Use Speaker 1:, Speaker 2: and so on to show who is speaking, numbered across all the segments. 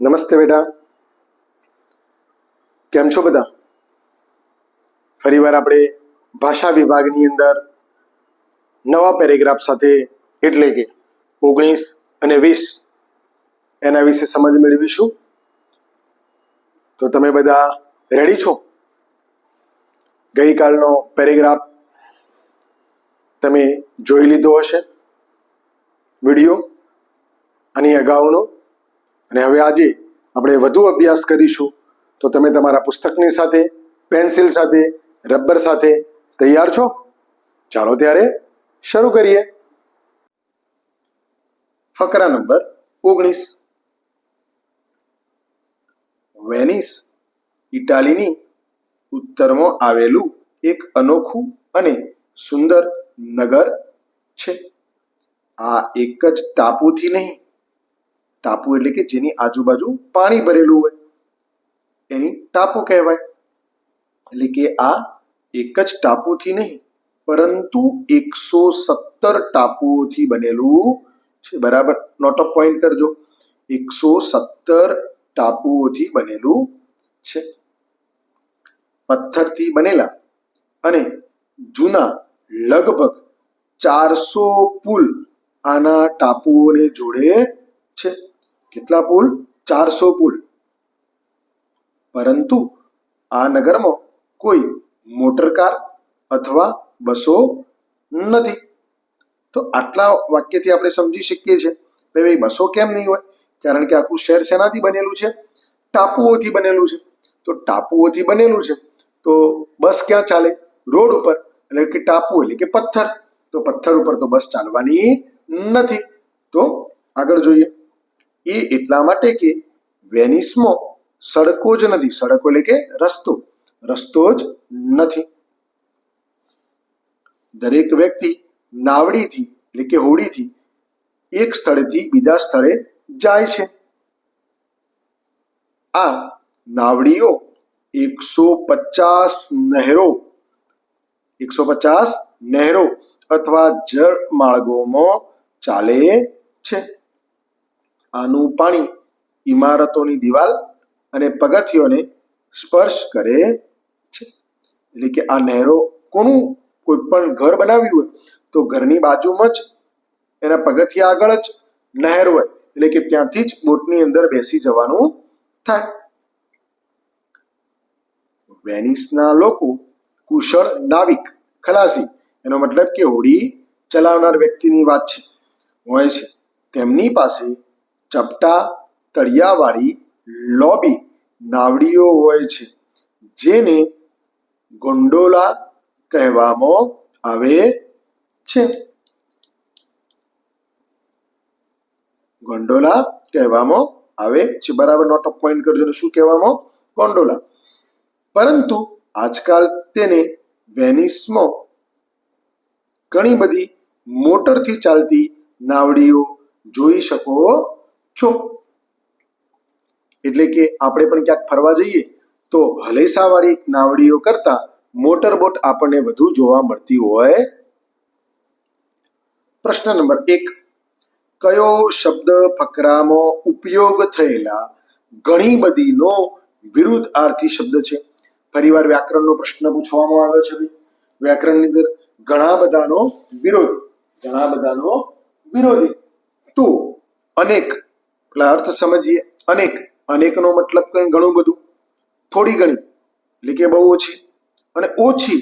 Speaker 1: નમસ્તે બેટા. કેમ છો બધા? ફરીવાર આપણે ભાષા વિભાગની અંદર નવા પેરેગ્રાફ સાથે એટલે કે ઓગણીસ અને વીસ એના વિશે સમજ મેળવીશું. તો તમે બધા રેડી છો? ગઈકાલનો પેરેગ્રાફ તમે જોઈ લીધો હશે, વીડિયો આની અગાઉનો. અને હવે આજે આપણે વધુ અભ્યાસ કરીશું તો તમે તમારા પુસ્તકની સાથે, પેન્સિલ સાથે, રબર સાથે તૈયાર છો? ચાલો ત્યારે શરૂ કરીએ. ફકરા નંબર ઓગણીસ. વેનિસ, ઇટાલીની ઉત્તરમાં આવેલું એક અનોખું અને સુંદર નગર છે. આ એક જ ટાપુથી નહીં ટાપુ એટલે કે જેની આજુબાજુ પાણી ભરેલું હોય. એની ટાપુ કહેવાય. એટલે કે આ એક જ ટાપુથી નહીં, પરંતુ એકસો સત્તર ટાપુઓથી બનેલું છે. બરાબર? નોટ ઓફ પોઈન્ટ કરજો. એકસો સત્તર ટાપુઓથી બનેલું છે. પથ્થરથી બનેલા અને જૂના લગભગ ચારસો પુલ આના ટાપુઓને જોડે છે. કેટલા પુલ? ચારસો પુલ. પરંતુ આ નગરમાં કોઈ મોટર કાર અથવા બસો નથી. તો આટલા વાક્યથી આપણે સમજી શકીએ છીએ કે ભાઈ બસો કેમ નહીં હોય? કારણ કે આખું શહેર શેનાથી બનેલું છે? ટાપુઓથી બનેલું છે. તો ટાપુઓથી બનેલું છે. તો બસ ક્યાં ચાલે? રોડ ઉપર. એટલે કે ટાપુ એટલે કે પથ્થર. તો પથ્થર ઉપર તો બસ ચાલવાની નથી. તો આગળ જોઈએ. એ એટલા માટે કે વેનિસમાં સડકો જ નથી. સડકો એટલે કે રસ્તો. રસ્તો જ નથી. દરેક વ્યક્તિ નાવડીથી એટલે કે હોડીથી એક સ્થળેથી બીજા સ્થળે જાય છે. આ નાવડીઓ એકસો પચાસ નહેરો, એકસો પચાસ નહેરો અથવા જળ માર્ગોમાં ચાલે છે. આનું પાણી ઇમારતોની દિવાલ અને પગથિયોને સ્પર્શ કરે છે. એટલે કે આ નહેરો કોનું કોઈ પણ ઘર બનાવ્યું હોય તો ઘરની બાજુમાં જ એના પગથિયા આગળ જ નહેર હોય. એટલે કે ત્યાંથી જ બોટની અંદર બેસી જવાનું થાય. વેનિસના લોકો કુશળ, નાવિક, ખલાસી, એનો મતલબ કે હોડી ચલાવનાર વ્યક્તિની વાત છે. હોય છે. તેમની પાસે ચપટા તળિયાવાળી લોબી નાવડીઓ હોય છે, જેને ગોંડોલા કહેવામાં આવે છે. ગોંડોલા કહેવામાં આવે છે. બરાબર નોટ ઓફ પોઈન્ટ કરજો શું કહેવામાં? ગોંડોલા. પરંતુ આજકાલ તેને વેનિસમાં ઘણી બધી મોટરથી ચાલતી નાવડીઓ જોઈ શકો છો? એટલે કે આપણે પણ ક્યાંક ફરવા જઈએ, તો હલેસાવાળી નાવડીઓ કરતા મોટર બોટ આપણને વધુ જોવા મળતી હોય? પ્રશ્ન નંબર એક. કયો શબ્દ ફકરામાં ઉપયોગ થયેલા ઘણી બધીનો વિરુદ્ધાર્થી શબ્દ છે? ફરીવાર વ્યાકરણનો પ્રશ્ન પૂછવામાં આવ્યો છે વ્યાકરણની અંદર ઘણા બધાનો વિરોધી, ઘણા બધાનો વિરોધી. તો અનેક પેલા અર્થ સમજીએ. અનેક, અનેકનો મતલબ કંઈ ઘણું બધું. થોડી ઘણી, એટલે કે બહુ ઓછી. અને ઓછી,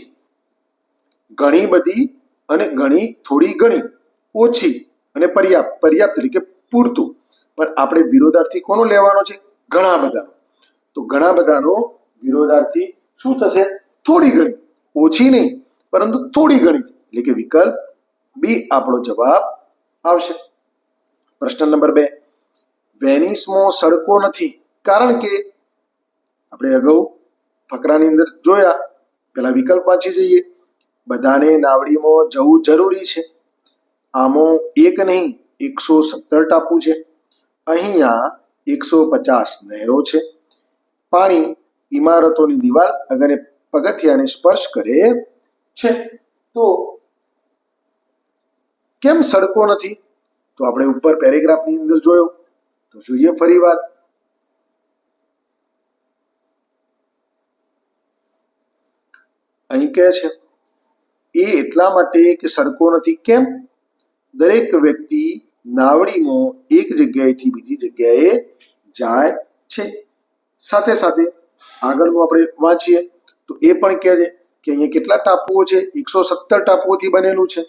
Speaker 1: ઘણી બધી અને ઘણી થોડી ઘણી. ઓછી અને પર્યાપ્ત પર્યાપ્ત એટલે કે પૂરતું. પણ આપણે વિરોધાર્થી કોનો લેવાનો છે? ઘણા બધાનો. તો ઘણા બધાનો વિરોધાર્થી શું થશે? થોડી ઘણી. ઓછી નહીં, પરંતુ થોડી ઘણી એટલે કે વિકલ્પ બી આપણો જવાબ આવશે. પ્રશ્ન નંબર બે. વેનિસમાં સડકો નથી. કારણ કે આપણે અગાઉ ફકરાની અંદર જોયા, પેલા વિકલ્પ પાછી જઈએ. બધાને નાવડીમાં જવું જરૂરી છે. આમાં એક નહીં, એકસો સત્તર ટાપુ છે. અહીંયા એકસો પચાસ નહેરો છે. પાણી ઇમારતોની દિવાલ અને પગથિયાને સ્પર્શ કરે છે, તો કેમ સડકો નથી? તો આપણે ઉપર પેરેગ્રાફની અંદર જોયો. તો જોઈએ ફરી વાર. અહીં કે છે, એ એટલા માટે કે સડકો નથી. કેમ? દરેક વ્યક્તિ નાવડીમાં એક જગ્યાએથી બીજી જગ્યાએ જાય છે. સાથે સાથે આગળનું આપણે વાંચીએ, તો એ પણ કહે છે કે અહીંયા કેટલા ટાપુઓ છે? એકસો સત્તર ટાપુઓથી બનેલું છે.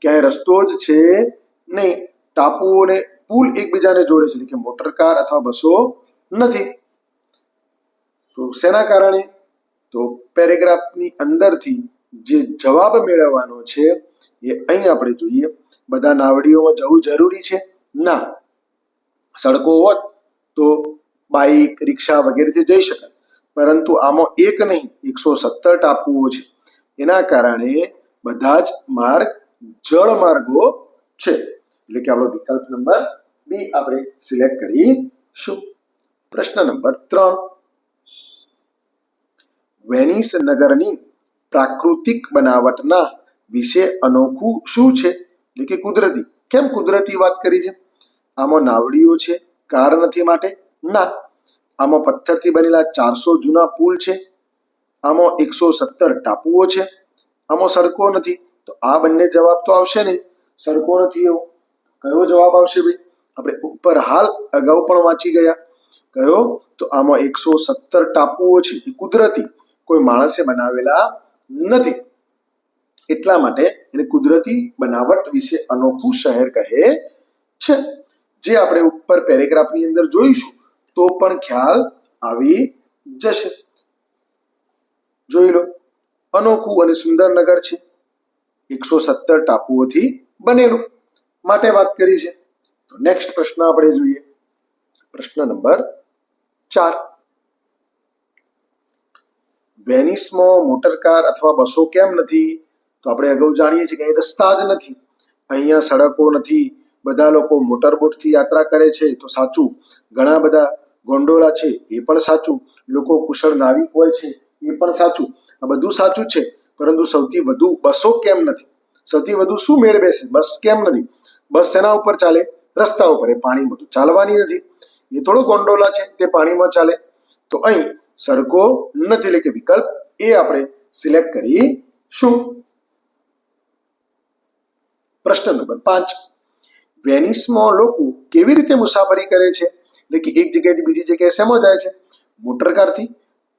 Speaker 1: ક્યાંય રસ્તો જ છે નહીં. ટાપુઓને પુલ એકબીજાને જોડે છે. એટલે કે મોટર કાર અથવા બસો નથી. તો શેના કારણે? તો પેરેગ્રાફની અંદરથી જે જવાબ મેળવવાનો છે એ અહીં આપણે જોઈએ. બધા નાવડીઓમાં જવું જરૂરી છે? ના. સડકો હોત તો બાઇક રિક્ષા વગેરેથી જઈ શકાય. પરંતુ આમાં એક નહીં, એકસો સત્તર ટાપુઓ છે. એના કારણે બધા જ માર્ગ જળ માર્ગો છે. એટલે કે આપણો વિકલ્પ નંબર બી આપણે સિલેક્ટ કરીશું પ્રશ્ન નંબર ત્રણ. વેનિસ નગરની પ્રાકૃતિક બનાવટના વિશે અનોખું શું છે? એટલે કે કુદરતી. કેમ કુદરતી વાત કરી છે? આમાં નાવડીઓ છે, કાર નથી માટે? ના. આમાં પથ્થરથી બનેલા ચારસો જૂના પુલ છે. આમાં એકસો સત્તર ટાપુઓ છે. આમાં સડકો નથી. તો આ બંને જવાબ તો આવશે નહીં. સડકો નથી એવો. કયો જવાબ આવશે ભાઈ? આપણે ઉપર હાલ અગાઉ પણ વાંચી ગયા. કયો? તો આમાં એકસો સત્તર ટાપુઓ છે. એ કુદરતી કોઈ માણસે બનાવેલા નથી. એટલા માટે એને કુદરતી બનાવટ વિશે અનોખું શહેર કહે છે. જે આપણે ઉપર પેરેગ્રાફની અંદર જોઈશું, તો પણ ખ્યાલ આવી જશે. જોઈ લો. અનોખું અને સુંદર નગર છે. એકસો સત્તર ટાપુઓથી બનેલું. માટે વાત કરી છે. તો નેક્સ્ટ પ્રશ્ન આપણે જોઈએ. પ્રશ્ન નંબર ચાર. વેનિસમાં મોટર કાર અથવા બસો કેમ નથી? તો આપણે અગાઉ જાણીએ છીએ કે અહીં રસ્તા જ નથી. અહીંયા સડકો નથી. બધા લોકો મોટરબોટથી યાત્રા કરે છે. તો સાચું. ઘણા બધા ગોંડોલા છે. એ પણ સાચું. લોકો કુશળ નાવિક હોય છે. એ પણ સાચું. આ બધું સાચું છે. પરંતુ સૌથી વધુ બસો કેમ નથી? સૌથી વધુ શું મેળવે છે બસ કેમ નથી? બસ શેના ઉપર ચાલે. રસ્તા ઉપર એ પાણીમાં તો ચાલવાની નથી. એ થોડો ગોંડોલા છે, તે પાણીમાં ચાલે. તો અહીં સડકો નથી, એટલે કે વિકલ્પ એ આપણે સિલેક્ટ કરીશું પ્રશ્ન નંબર પાંચ. વેનિસમાં લોકો કેવી રીતે મુસાફરી કરે છે? એટલે કે એક જગ્યાએથી બીજી જગ્યાએ શેમાં જાય છે? મોટર કારથી.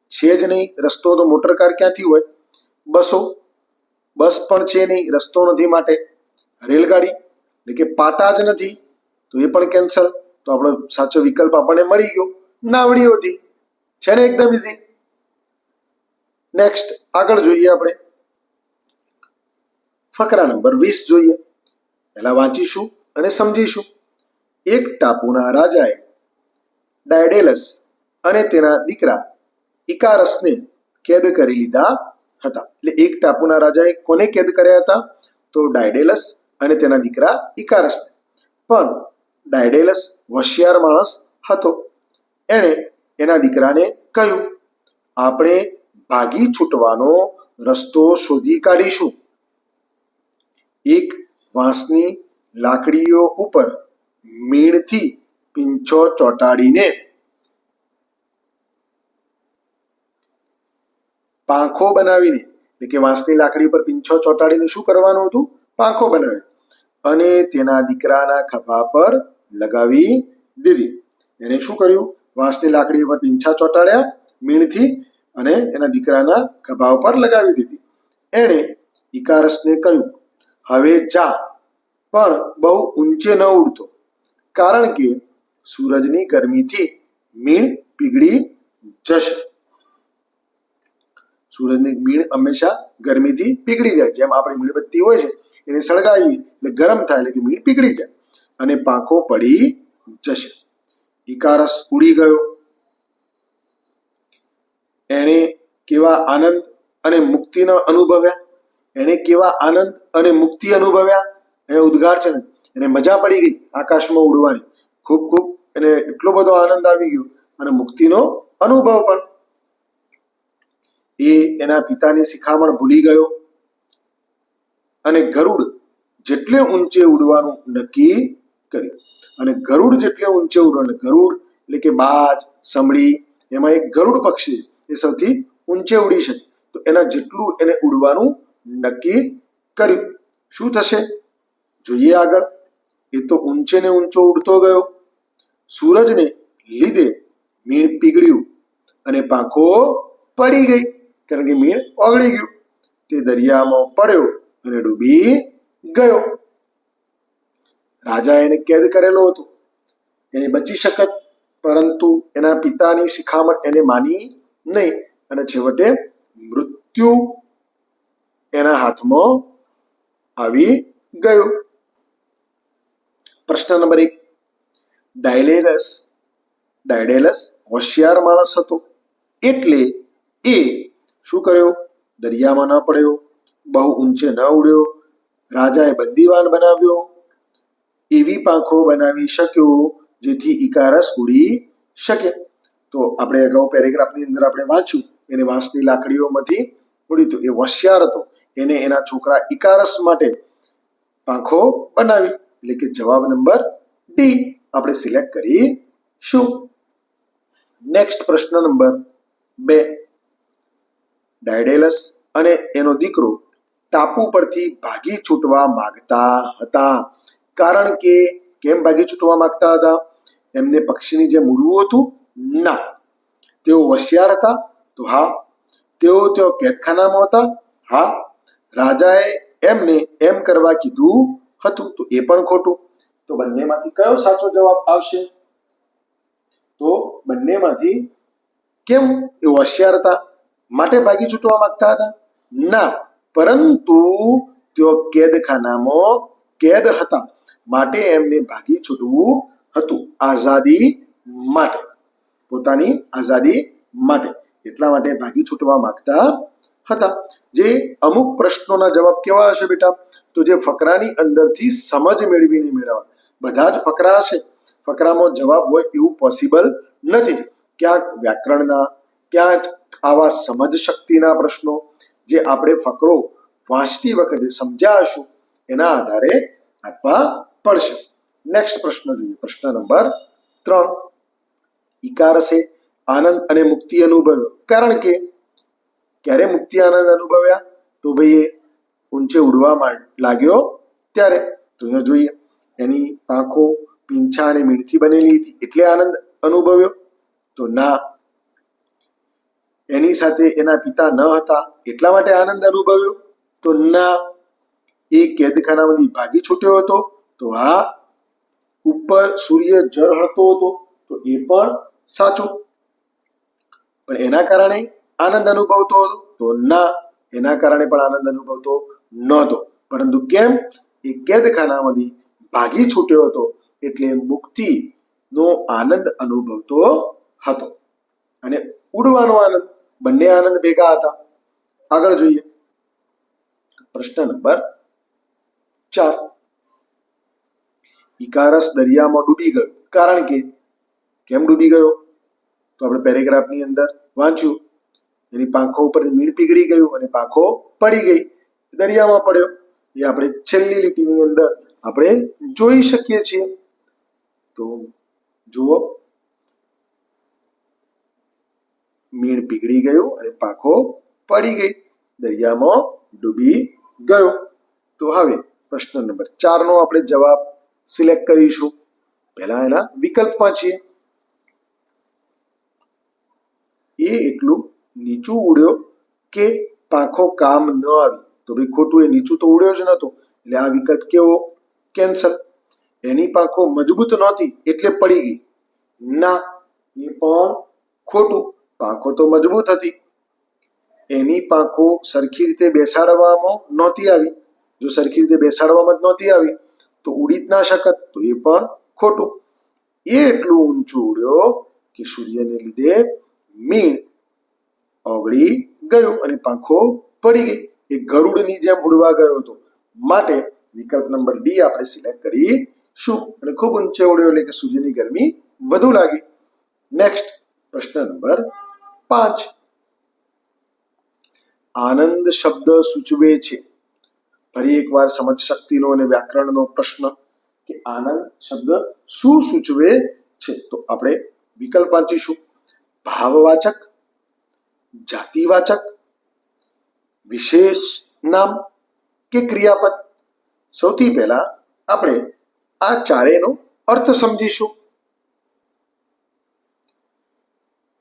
Speaker 1: છે જ નહીં, રસ્તો તો મોટર કાર ક્યાંથી હોય? બસો. બસ પણ છે નહીં, રસ્તો નથી માટે. રેલગાડી. એટલે કે પાટા જ નથી. તો એ પણ કેન્સલ તો આપણો સાચો વિકલ્પ આપણને મળી ગયો. નાવડીઓથી. છે ને એકદમ ઇઝી નેક્સ્ટ આગળ જોઈએ આપણે. ફકરા નંબર વીસ જોઈએ. પહેલા વાંચીશું અને સમજીશું. એક ટાપુના રાજાએ ડાયડેલસ અને તેના દીકરા ઇકારસને કેદ કરી લીધા હતા. એટલે એક ટાપુના રાજાએ કોને કેદ કર્યા હતા? તો ડાયડેલસ અને તેના દીકરા ઇકારસને. પણ ડાયડેલસ હોશિયાર માણસ હતો. એણે એના દીકરાને કહ્યું, આપણે ભાગી છૂટવાનો રસ્તો શોધી કાઢીશું. એક વાંસની લાકડીઓ ઉપર મીણથી પીંછો ચોંટાડીને પાંખો બનાવીને, એટલે કે વાંસની લાકડી ઉપર પીંછો ચોંટાડીને શું કરવાનું હતું? પાંખો બનાવે. અને તેના દીકરાના ખભા પર લગાવી દીધી. એને શું કર્યું? વાંસની લાકડી ઉપર પીંછા ચોંટાડ્યા, મીણથી અને એના દીકરાના ખભા ઉપર લગાવી દીધી. એણે ઇકારસને કહ્યું, હવે જા, પણ બહુ ઊંચે ન ઉડતો, કારણ કે સૂરજની ગરમીથી મીણ પીગળી જશે. સૂરજની મીણ હંમેશા ગરમીથી પીગળી જાય. જેમ આપણી મીણબત્તી હોય છે, એને સળગાવી, એટલે ગરમ થાય, એટલે કે મીણ પીગળી જાય. અને પાંખો પડી જશે. ઇકારસ ઉડી ગયો. એણે કેવા આનંદ અને મુક્તિનો અનુભવ્યા? એણે કેવા આનંદ અને મુક્તિ અનુભવ્યા? એ ઉદ્ગાર છે એને મજા પડી ગઈ આકાશમાં ઉડવાની. ખૂબ ખૂબ એને એટલો બધો આનંદ આવી ગયો અને મુક્તિનો અનુભવ પણ. એ એના પિતાની શિખામણ ભૂલી ગયો. અને ગરુડ જેટલે ઊંચે ઉડવાનું નક્કી કર્યું અને ગરુડ જેટલે ઊંચે ઉડવાનું ગરુડ એટલે કે બાજ, સમડી, એમાં એક ગરુડ પક્ષી એ સૌથી ઊંચે ઉડી શકે. તો એના જેટલું એને ઉડવાનું નક્કી કર્યું. શું થશે? જોઈએ આગળ. એ તો ઊંચે ને ઊંચો ઉડતો ગયો. સૂરજને લીધે મીણ પીગળ્યું અને પાંખો પડી ગઈ, કારણ કે મીણ ઓગળી ગયું. તે દરિયામાં પડ્યો અને ડૂબી ગયો. રાજા એને કેદ કરેલો હતો. એને બચી શકત, પરંતુ એના પિતાની શિખામણ એને માની નહીં અને છેવટે મૃત્યુ એના હાથમાં આવી ગયું. પ્રશ્ન નંબર એક. ડાયલેલસ ડાયડેલસ હોશિયાર માણસ હતો. એટલે એ શું કર્યો? દરિયામાં ન પડ્યો, બહુ ઊંચે ન ઉડ્યો. રાજાએ બંદીવાન બનાવ્યો. એવી પાંખો બનાવી શક્યો જેથી ઇકારસ ઉડી શકે. તો આપણે અગાઉ પેરેગ્રાફની અંદર આપણે વાંચ્યું, એને વાંસની લાકડીઓમાંથી ઉડી તો એ હોશિયાર હતો. એને એના છોકરા ઇકારસ માટે પાંખો બનાવી. એટલે કે જવાબ નંબર ડી આપણે સિલેક્ટ કરીશું નેક્સ્ટ પ્રશ્ન નંબર બે. ડાયડેલસ અને એનો દીકરો ટાપુ પરથી ભાગી છૂટવા માંગતા હતા. કારણ કે કેમ ભાગી છૂટવા માંગતા હતા? એમને પક્ષીની જેમ ઉડવું હતું? ના. તેઓ હોશિયાર હતા? તો હા. તેઓ તેઓ કેદખાનામાં હતા? હા. રાજાએ એમને એમ કરવા કીધું હતું. તો એ પણ ખોટું. તો બંનેમાંથી કયો સાચો જવાબ આવશે? તો બંનેમાંથી કેમ એ હોશિયાર હતા? માટે ભાગી છૂટવા માંગતા હતા? ના. પરંતુ તેઓ કેદખાનામાં કેદ હતા. માટે એમને ભાગી છૂટવું હતું. આઝાદી માટે. પોતાની આઝાદી માટે. એટલા માટે ભાગી છૂટવા માંગતા હતા. જે અમુક પ્રશ્નોના જવાબ કેવા હશે બેટા? તો જે ફકરાની અંદરથી સમજ મેળવીને મેળવવા. બધા જ ફકરા હશે. ફકરામાં જવાબ હોય એવું પોસિબલ નથી. ક્યાંક વ્યાકરણના, ક્યાંક આવા સમજ શક્તિના પ્રશ્નો જે આપણે ફકરો વાંચતી વખતે સમજ્યા હશું, એના આધારે આપવા પડશે. નેક્સ્ટ પ્રશ્ન જોઈએ. પ્રશ્ન નંબર ત્રણ. ઈકારસે આનંદ અને મુક્તિ અનુભવ્યો. કારણ કે ક્યારે મુક્તિ, આનંદ અનુભવ્યા? તો ભાઈ એ ઊંચે ઉડવા લાગ્યો ત્યારે. તો અહીંયા જોઈએ. એની પાંખો પીંછા અને મીણથી બનેલી હતી. એટલે આનંદ અનુભવ્યો. તો ના. એની સાથે એના પિતા ન હતા. એટલા માટે આનંદ અનુભવ્યો? તો ના. એ કેદખાનામાંથી ભાગી છૂટ્યો હતો. તો આ ઉપર સૂર્ય ઝળહળતો હતો તો એ પણ સાચું. પણ એના કારણે આનંદ અનુભવતો હતો? તો ના, એના કારણે પણ આનંદ અનુભવતો નહોતો. પરંતુ કેમ? એ કેદખાનામાંથી ભાગી છૂટ્યો હતો, એટલે મુક્તિનો આનંદ અનુભવતો હતો. અને ઉડવાનો આનંદ, બંને આનંદ ભેગા હતા. આગળ જોઈએ. પ્રશ્ન નંબર ચાર. ઇકારસ દરિયામાં ડૂબી ગયો. કારણ કે કેમ ડૂબી ગયો? તો આપણે પેરેગ્રાફની અંદર વાંચ્યું. એની પાંખો ઉપર મીણ પીગળી ગયું અને પાંખો પડી ગઈ. દરિયામાં પડ્યો. એ આપણે છેલ્લી લીટીની અંદર આપણે જોઈ શકીએ છીએ. તો જુઓ. મીણ પીગળી ગયું અને પાંખો પડી ગઈ. દરિયામાં ડૂબી ગયો. તો હવે પ્રશ્ન નંબર ચાર નો આપણે જવાબ સિલેક્ટ કરીશું. પહેલા એના વિકલ્પ વાંચીએ એ એટલું નીચું ઉડ્યો કે પાંખો કામ ન આવી. તો ભાઈ ખોટું એ નીચું તો ઉડ્યો જ નતો એટલે આ વિકલ્પ કેવો? કેન્સલ. એની પાંખો મજબૂત નહોતી, એટલે પડી ગઈ. ના, એ પણ ખોટું. પાંખો તો મજબૂત હતી. એની પાંખો સરખી રીતે બેસાડવામાં નહોતી આવી. જો સરખી રીતે બેસાડવામાં જ નહોતી આવી તો ઉડી જ ના શકત, તો એ પણ ખોટું. એ એટલું ઊંચું ઉડ્યો કે સૂર્યને લીધે મીણ ઓગળી ગયું અને પાંખો પડી ગઈ. એ ગરુડની જેમ ઉડવા ગયો હતો. માટે વિકલ્પ નંબર ડી આપણે સિલેક્ટ કરી શું? અને ખૂબ ઊંચે ઉડ્યો એટલે કે સૂર્યની ગરમી વધુ લાગી. નેક્સ્ટ પ્રશ્ન નંબર પાંચ. આનંદ શબ્દ સૂચવે છે. ફરી એકવાર સમજ શક્તિનો અને વ્યાકરણનો પ્રશ્ન કે આનંદ શબ્દ શું સૂચવે છે? તો આપણે વિકલ્પ વાંચીશું ભાવવાચક, જાતિવાચક, વિશેષ નામ કે ક્રિયાપદ? સૌથી પહેલા આપણે આ ચારેયનો અર્થ સમજીશું.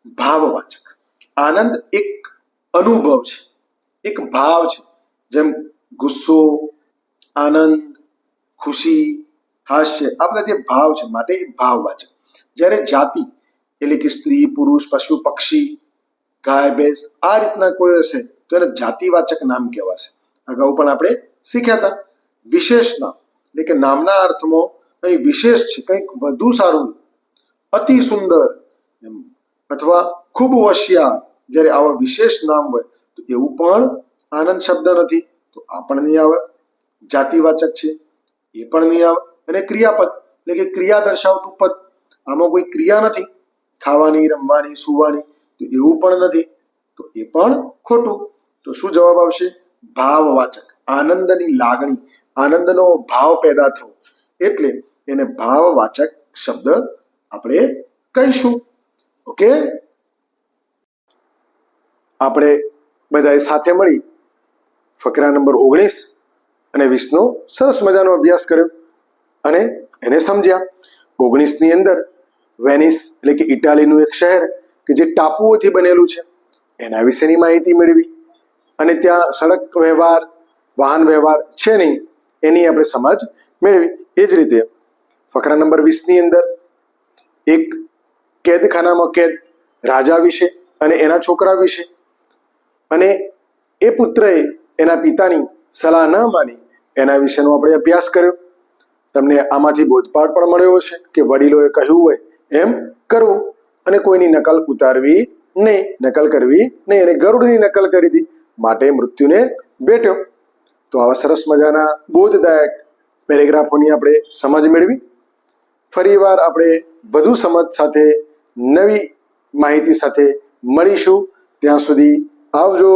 Speaker 1: ભાવવાચક, આનંદ એક અનુભવ છે, એક ભાવ છે. જેમ ગુસ્સો, આનંદ, ખુશી, હાસ્ય, આ બધા જે ભાવ છે, માટે એ ભાવવાચક જ્યારે જાતિ, એટલે કે સ્ત્રી, પુરુષ, પશુ, પક્ષી, ગાય, ભેંસ, આ રીતના કોઈ હશે, તો એને જાતિવાચક નામ કહેવાશે. અગાઉ પણ આપણે શીખ્યા હતા. વિશેષ નામ, એટલે કે નામના અર્થમાં કંઈ વિશેષ છે, કંઈક વધુ સારું અતિ સુંદર અથવા ખૂબ હોશિયાર, જ્યારે આવા વિશેષ નામ હોય, તો એવું પણ આનંદ શબ્દ નથી. તો આ પણ નહીં આવે. જાતિવાચક છે, એ પણ નહીં આવે. અને ક્રિયાપદ, એટલે કે ક્રિયા દર્શાવતું પદ, આમાં કોઈ ક્રિયા નથી. ખાવાની, રમવાની, સુવાની, તો એવું પણ નથી. તો એ પણ ખોટું. તો શું જવાબ આવશે? ભાવવાચક, આનંદની લાગણી, આનંદનો ભાવ પેદા થવો. એટલે એને ભાવવાચક શબ્દ આપણે કહીશું. ઓકે? આપણે બધાએ સાથે મળી ફકરા નંબર ઓગણીસ અને વીસનો સરસ મજાનો અભ્યાસ કર્યો અને એને સમજ્યા. ઓગણીસની અંદર વેનિસ એટલે કે ઇટાલીનું એક શહેર કે જે ટાપુઓથી બનેલું છે. એના વિશેની માહિતી મેળવી અને ત્યાં સડક વ્યવહાર, વાહન વ્યવહાર છે નહીં એની આપણે સમાજ મેળવી. એ જ રીતે ફકરા નંબર વીસની અંદર એક કેદખાનામાં કેદ રાજા વિશે અને એના છોકરા વિશે અને એ પુત્રએ એના પિતાની સલાહ ન માની એના વિશેનો આપણે અભ્યાસ કર્યો. તમને આમાંથી બોધપાઠ પણ મળ્યો હશે કે વડીલોએ કહ્યું હોય એમ કરવું અને કોઈની નકલ ઉતારવી નહીં, નકલ કરવી નહીં અને ગરુડની નકલ કરી હતી માટે મૃત્યુને બેઠ્યો તો આવા સરસ મજાના બોધદાયક પેરેગ્રાફોની આપણે સમજ મેળવી. ફરીવાર આપણે વધુ સમજ સાથે નવી માહિતી સાથે મળીશું. ત્યાં સુધી આવજો.